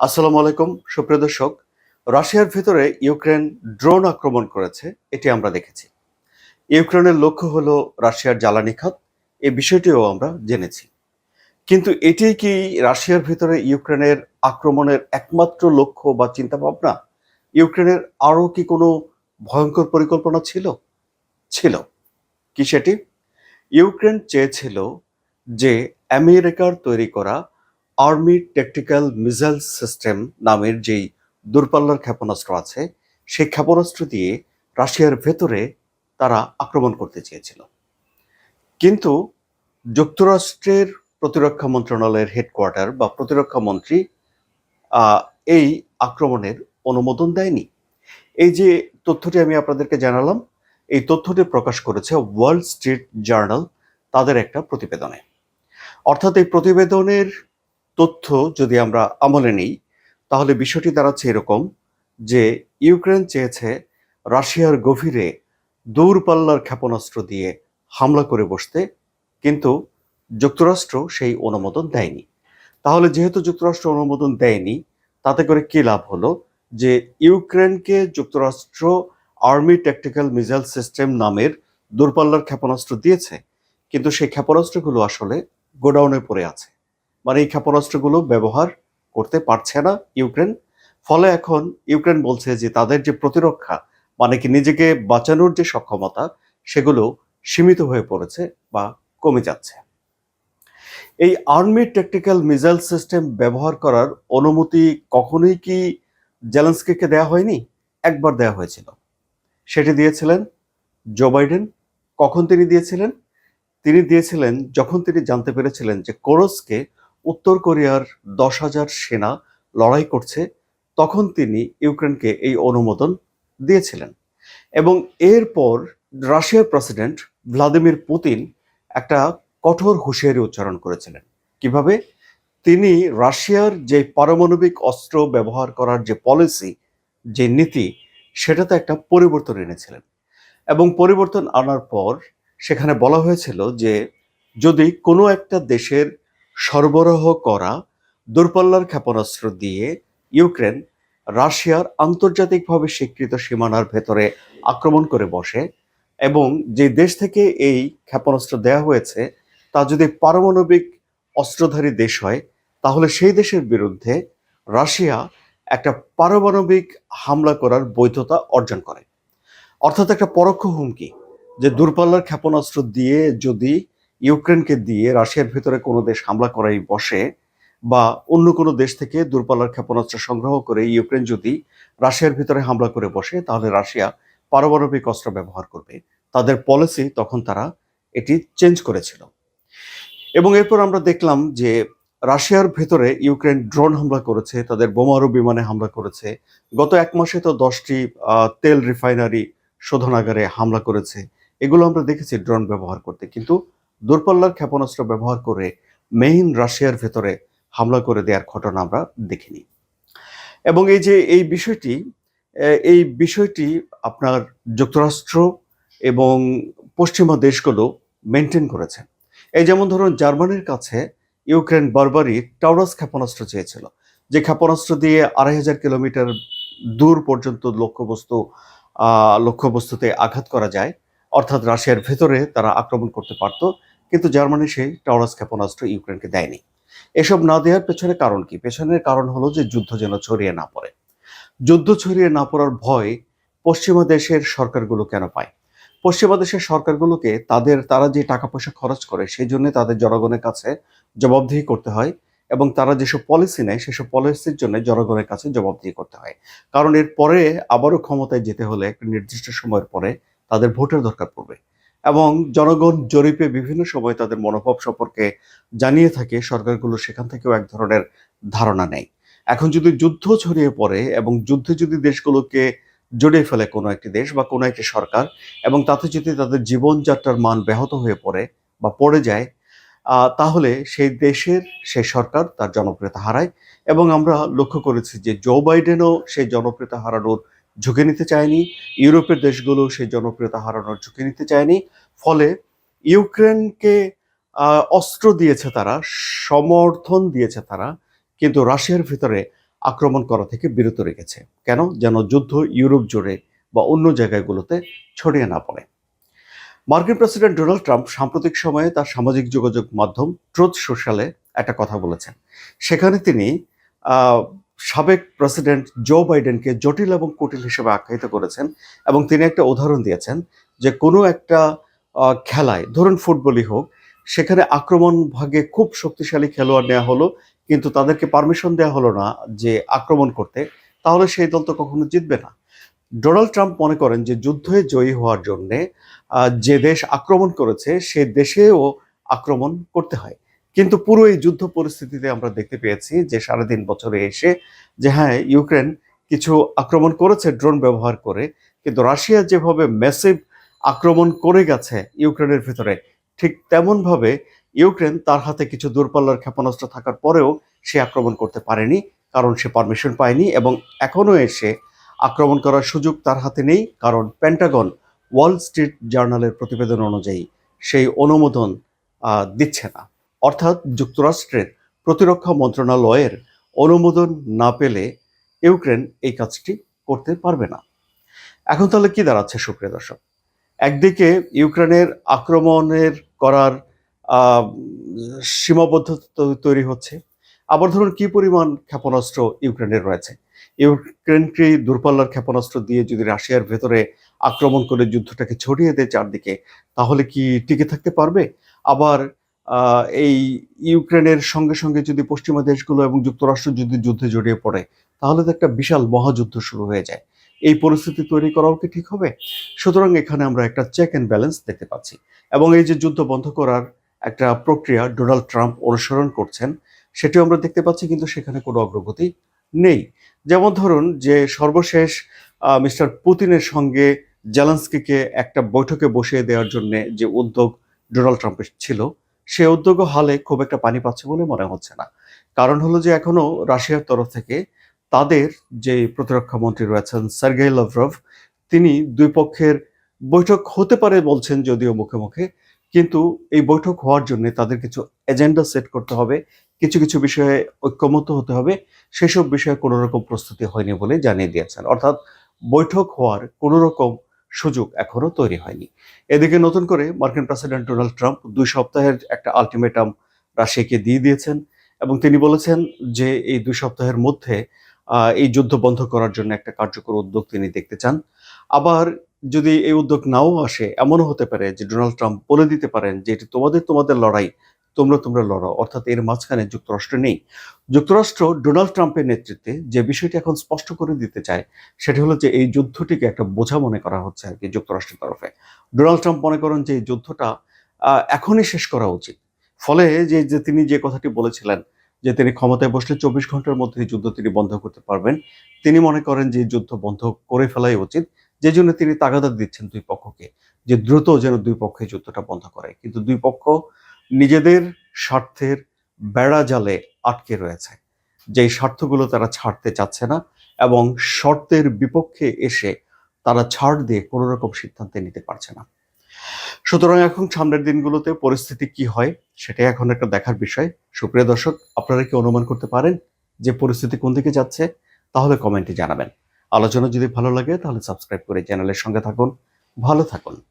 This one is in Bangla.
আসসালামু আলাইকুম, সুপ্রিয় দর্শক। রাশিয়ার ভিতরে ইউক্রেন ড্রোন আক্রমণ করেছে, এটি আমরা দেখেছি। ইউক্রেনের লক্ষ্য হলো রাশিয়ার জ্বালানি খাত এই বিষয়টিও আমরা জেনেছি। কিন্তু এটি কি রাশিয়ার ভিতরে ইউক্রেনের আক্রমণের একমাত্র লক্ষ্য বা চিন্তা ভাবনা ইউক্রেনের আরও কি কোনো ভয়ঙ্কর পরিকল্পনা ছিল? ছিল। কি সেটি? ইউক্রেন চেয়েছিল যে আমেরিকার তৈরি করা আর্মি ট্যাকটিক্যাল মিসাইল সিস্টেম নামের যেই দূরপাল্লার ক্ষেপণাস্ত্র আছে, সেই ক্ষেপণাস্ত্র দিয়ে রাশিয়ার ভেতরে তারা আক্রমণ করতে চেয়েছিল। কিন্তু যুক্তরাষ্ট্রের প্রতিরক্ষা মন্ত্রণালয়ের হেডকোয়ার্টার বা প্রতিরক্ষা মন্ত্রী এই আক্রমণের অনুমোদন দেয়নি। এই যে তথ্যটি আমি আপনাদেরকে জানালাম, এই তথ্যটি প্রকাশ করেছে ওয়ার্ল্ড স্ট্রিট জার্নাল, তাদের একটা প্রতিবেদনে। অর্থাৎ এই প্রতিবেদনের তথ্য যদি আমরা আমলে নিই, তাহলে বিষয়টি দাঁড়াচ্ছে এরকম যে ইউক্রেন চেয়েছে রাশিয়ার গভীরে দূরপাল্লার ক্ষেপণাস্ত্র দিয়ে হামলা করে বসতে, কিন্তু যুক্তরাষ্ট্র সেই অনুমোদন দেয়নি। তাহলে যেহেতু যুক্তরাষ্ট্র অনুমোদন দেয়নি, তাতে করে কি লাভ হলো? যে ইউক্রেনকে যুক্তরাষ্ট্র আর্মি ট্যাকটিক্যাল মিসাইল সিস্টেম নামের দূরপাল্লার ক্ষেপণাস্ত্র দিয়েছে, কিন্তু সেই ক্ষেপণাস্ত্রগুলো আসলে গোডাউনে পড়ে আছে। মানে এই ক্ষেপণাস্ত্রগুলো ব্যবহার করতে পারছে না ইউক্রেন। ফলে এখন ইউক্রেন বলছে যে তাদের যে প্রতিরক্ষা মানে কি নিজেকে বাঁচানোর যে সক্ষমতা, সেগুলো সীমিত হয়ে পড়েছে বা কমে যাচ্ছে। এই আর্মি ট্যাকটিক্যাল মিসাইল সিস্টেম ব্যবহার করার অনুমতি কখনোই কি জেলেন্সকিকে দেওয়া হয়নি? একবার দেওয়া হয়েছিল। সেটি দিয়েছিলেন জো বাইডেন। কখন তিনি দিয়েছিলেন? তিনি দিয়েছিলেন যখন তিনি জানতে পেরেছিলেন যে কোরসকে উত্তর কোরিয়ার দশ হাজার সেনা লড়াই করছে, তখন তিনি ইউক্রেনকে এই অনুমোদন দিয়েছিলেন। এবং এরপর রাশিয়ার প্রেসিডেন্ট ভ্লাদিমির পুতিন একটা কঠোর হুঁশিয়ারি উচ্চারণ করেছিলেন। কীভাবে? তিনি রাশিয়ার যে পারমাণবিক অস্ত্র ব্যবহার করার যে পলিসি, যে নীতি, সেটাতে একটা পরিবর্তন এনেছিলেন। এবং পরিবর্তন আনার পর সেখানে বলা হয়েছিল যে যদি কোনো একটা দেশের সরবরাহ করা দূরপাল্লার ক্ষেপণাস্ত্র দিয়ে ইউক্রেন রাশিয়ার আন্তর্জাতিকভাবে স্বীকৃত সীমানার ভেতরে আক্রমণ করে বসে এবং যে দেশ থেকে এই ক্ষেপণাস্ত্র দেয়া হয়েছে, তা যদি পারমাণবিক অস্ত্রধারী দেশ হয়, তাহলে সেই দেশের বিরুদ্ধে রাশিয়া একটা পারমাণবিক হামলা করার বৈধতা অর্জন করে। অর্থাৎ একটা পরোক্ষ হুমকি যে দূরপাল্লার ক্ষেপণাস্ত্র দিয়ে যদি ইউক্রেনকে দিয়ে রাশিয়ার ভিতরে কোনো দেশ হামলা করাই বসে বা অন্য কোনো দেশ থেকে দূরপাল্লার ক্ষেপণাস্ত্র সংগ্রহ করে ইউক্রেন যদি রাশিয়ার ভিতরে হামলা করে বসে, তাহলে রাশিয়া পারমাণবিক অস্ত্র ব্যবহার করবে। তাদের পলিসি তখন তারা এটি চেঞ্জ করেছিল। এবং এরপর আমরা দেখলাম যে রাশিয়ার ভেতরে ইউক্রেন ড্রোন হামলা করেছে, তাদের বোমারু বিমানে হামলা করেছে। গত এক মাসে তো দশটি তেল রিফাইনারি শোধনাগারে হামলা করেছে। এগুলো আমরা দেখেছি ড্রোন ব্যবহার করতে। কিন্তু দূরপাল্লার ক্ষেপণাস্ত্র ব্যবহার করে মেইন রাশিয়ার ভেতরে হামলা করে দেওয়ার ঘটনা আমরা দেখিনি। এবং এই যে এই বিষয়টি এই বিষয়টি আপনার যুক্তরাষ্ট্র এবং পশ্চিমা দেশগুলো মেনটেন করেছে। এই যেমন ধরুন জার্মানির কাছে ইউক্রেন বারবারই টাউরাস ক্ষেপণাস্ত্র চেয়েছিল, যে ক্ষেপণাস্ত্র দিয়ে আড়াই হাজার কিলোমিটার দূর পর্যন্ত লক্ষ্যবস্তু লক্ষ্যবস্তুতে আঘাত করা যায়, অর্থাৎ রাশিয়ার ভেতরে তারা আক্রমণ করতে পারত কিন্তু জার্মানি সেই টাউরাস ক্ষেপণাস্ত্র ইউক্রেনকে দেয়নি। এসব না দেওয়ার পেছনে কারণ কি? পেছনের কারণ হলো যে যুদ্ধ যেন ছড়িয়ে না পড়ে। যুদ্ধ ছড়িয়ে না পড়ার ভয় পশ্চিমা দেশের সরকারগুলো কেন পায়? পশ্চিমা দেশের সরকারগুলোকে তাদের, তারা যে টাকা পয়সা খরচ করে, সেই জন্য তাদের জনগণের কাছে জবাবদিহি করতে হয় এবং তারা যেসব পলিসি নেয়, সেসব পলিসির জন্য জনগণের কাছে জবাবদিহি করতে হয়। কারণ এর পরে আবারও ক্ষমতায় যেতে হলে একটা নির্দিষ্ট সময়ের পরে তাদের ভোটের দরকার পড়বে। এবং জনগণ জরিপে বিভিন্ন সময় তাদের মনোভাব সম্পর্কে জানিয়ে থাকে, সরকারগুলো সেখান থেকেও এক ধরনের ধারণা নেয়। এখন যদি যুদ্ধ ছড়িয়ে পড়ে এবং যুদ্ধে যদি দেশগুলোকে জড়িয়ে ফেলে কোনো একটি দেশ বা কোনো একটি সরকার এবং তাতে যদি তাদের জীবনযাত্রার মান ব্যাহত হয়ে পড়ে বা পড়ে যায় তাহলে সেই দেশের সেই সরকার তার জনপ্রিয়তা হারায় এবং আমরা লক্ষ্য করেছি যে জো বাইডেনও সেই জনপ্রিয়তা হারানোর ঝুঁকি নিতে চায়নি, ইউরোপের দেশগুলো সেই জনপ্রিয়তা হারানোর ঝুঁকি নিতে চায়নি, ফলে ইউক্রেনকে অস্ত্র দিয়েছে তারা, সমর্থন দিয়েছে তারা, কিন্তু রাশিয়ার ভিতরে আক্রমণ করা থেকে বিরত রেখেছে। কেন? যেন যুদ্ধ ইউরোপ জুড়ে বা অন্য জায়গাগুলোতে ছড়িয়ে না পড়ে। মার্কিন প্রেসিডেন্ট ডোনাল্ড ট্রাম্প সাম্প্রতিক সময়ে তার সামাজিক যোগাযোগ মাধ্যম ট্রুথ সোশ্যালে একটা কথা বলেছেন। সেখানে তিনি সাবেক প্রেসিডেন্ট জো বাইডেনকে জটিল এবং কুটিল হিসেবে আখ্যায়িত করেছেন এবং তিনি একটা উদাহরণ দিয়েছেন যে কোনো একটা খেলায়, ধরুন ফুটবলই হোক, সেখানে আক্রমণ ভাগে খুব শক্তিশালী খেলোয়াড় নেওয়া হলো, কিন্তু তাদেরকে পারমিশন দেওয়া হলো না যে আক্রমণ করতে, তাহলে সেই দল তো কখনো জিতবে না। ডোনাল্ড ট্রাম্প মনে করেন যে যুদ্ধে জয়ী হওয়ার জন্যে যে দেশ আক্রমণ করেছে, সে দেশেও আক্রমণ করতে হয়। কিন্তু পুরো এই যুদ্ধ পরিস্থিতিতে আমরা দেখতে পেয়েছি যে সাড়ে তিন বছরে এসে যে হ্যাঁ ইউক্রেন কিছু আক্রমণ করেছে, ড্রোন ব্যবহার করে, কিন্তু রাশিয়া যেভাবে ম্যাসিভ আক্রমণ করে গেছে ইউক্রেনের ভিতরে, ঠিক তেমনভাবে ইউক্রেন তার হাতে কিছু দূরপাল্লার ক্ষেপণাস্ত্র থাকার পরেও সে আক্রমণ করতে পারেনি, কারণ সে পারমিশন পায়নি এবং এখনও এসে আক্রমণ করার সুযোগ তার হাতে নেই, কারণ পেন্টাগন ওয়াল স্ট্রিট জার্নালের প্রতিবেদন অনুযায়ী সেই অনুমোদন দিচ্ছে না। অর্থাৎ যুক্তরাষ্ট্রের প্রতিরক্ষা মন্ত্রণালয়ের অনুমোদন না পেলে ইউক্রেন এই কাজটি করতে পারবে না। এখন তাহলে কি দাঁড়াচ্ছে, সুপ্রিয় দর্শক? একদিকে ইউক্রেনের আক্রমণের করার সীমাবদ্ধতা তৈরি হচ্ছে। আবার ধরুন কি পরিমাণ ক্ষেপণাস্ত্র ইউক্রেনের রয়েছে? ইউক্রেনকে দূরপাল্লার ক্ষেপণাস্ত্র দিয়ে যদি রাশিয়ার ভেতরে আক্রমণ করে যুদ্ধটাকে ছড়িয়ে দেয় চারদিকে, তাহলে কি টিকে থাকতে পারবে? আবার এই ইউক্রেনের সঙ্গে সঙ্গে যদি পশ্চিমা দেশগুলো এবং যুক্তরাষ্ট্র যদি যুদ্ধে জড়িয়ে পড়ে, তাহলে তো একটা বিশাল মহাযুদ্ধ শুরু হয়ে যায়। এই পরিস্থিতি তৈরি করাও কি ঠিক হবে? সুতরাং এখানে আমরা একটা চেক অ্যান্ড ব্যালেন্স দেখতে পাচ্ছি। এবং এই যে যুদ্ধ বন্ধ করার একটা প্রক্রিয়া ডোনাল্ড ট্রাম্প অনুসরণ করছেন, সেটিও আমরা দেখতে পাচ্ছি, কিন্তু সেখানে কোনো অগ্রগতি নেই। যেমন ধরুন যে সর্বশেষ মিস্টার পুতিনের সঙ্গে জেলান্সকিকে একটা বৈঠকে বসিয়ে দেওয়ার জন্য যে উদ্যোগ ডোনাল্ড ট্রাম্পের ছিল সে উদ্যোগ হালে খুব একটা পানি পাচ্ছে বলে মনে হচ্ছে না। কারণ হলো যে এখনও রাশিয়ার তরফ থেকে তাদের যে প্রতিরক্ষা মন্ত্রী রয়েছেন সার্গেই লভরভ তিনি দুই পক্ষের বৈঠক হতে পারে বলছেন যদিও মুখে মুখে, কিন্তু এই বৈঠক হওয়ার জন্য তাদের কিছু এজেন্ডা সেট করতে হবে, কিছু কিছু বিষয়ে ঐক্যমত হতে হবে, সেসব বিষয়ে কোনো রকম প্রস্তুতি হয়নি বলে জানিয়ে দিয়েছেন। অর্থাৎ বৈঠক হওয়ার কোনো রকম সুযোগ এখনও তৈরি হয়নি। এদিকে নতুন করে মার্কিন প্রেসিডেন্ট ডোনাল্ড ট্রাম্প দুই সপ্তাহের একটা আলটিমেটাম রাশিয়াকে দিয়ে দিয়েছেন এবং তিনি বলেছেন যে এই দুই সপ্তাহের মধ্যে এই যুদ্ধ বন্ধ করার জন্য একটা কার্যকর উদ্যোগ তিনি দেখতে চান। আবার যদি এই উদ্যোগ নাও আসে, এমনও হতে পারে যে ডোনাল্ড ট্রাম্প বলে দিতে পারেন যে এটি তোমাদের তোমাদের লড়াই তোমরা তোমরা লড়াও অর্থাৎ এর মাঝখানে যুক্তরাষ্ট্র নেই। যুক্তরাষ্ট্র ডোনাল্ড ট্রাম্পের নেতৃত্বে যে বিষয়টি এখন স্পষ্ট করে দিতে চায়, সেটি হলো যে এই যুদ্ধটিকে একটা বোঝা মনে করা হচ্ছে আর কি যুক্তরাষ্ট্রের তরফে। ডোনাল্ড ট্রাম্প মনে করেন যে এই যুদ্ধটা এখনই শেষ করা উচিত। ফলে যে যে তিনি যে কথাটি বলেছিলেন, যে তিনি ক্ষমতায় বসলে চব্বিশ ঘণ্টার মধ্যে এই যুদ্ধ তিনি বন্ধ করতে পারবেন, তিনি মনে করেন যে যুদ্ধ বন্ধ করে ফেলাই উচিত। যে জন্য তিনি তাগাদা দিচ্ছেন দুই পক্ষকে, যে দ্রুত যেন দুই পক্ষে যুদ্ধটা বন্ধ করে। কিন্তু দুই পক্ষ নিজেদের স্বার্থের বেড়া জালে আটকে রয়েছে। যেই স্বার্থগুলো তারা ছাড়তে চাচ্ছে না এবং শর্তের বিপক্ষে এসে তারা ছাড় দিয়ে কোনো রকম সিদ্ধান্তে নিতে পারছে না। সুতরাং এখন সামনের দিনগুলোতে পরিস্থিতি কি হয়, সেটাই এখন একটা দেখার বিষয়। সুপ্রিয় দর্শক, আপনারা কি অনুমান করতে পারেন যে পরিস্থিতি কোন দিকে যাচ্ছে? তাহলে কমেন্টে জানাবেন। আলোচনা যদি ভালো লাগে, তাহলে সাবস্ক্রাইব করে চ্যানেলের সঙ্গে থাকুন। ভালো থাকুন।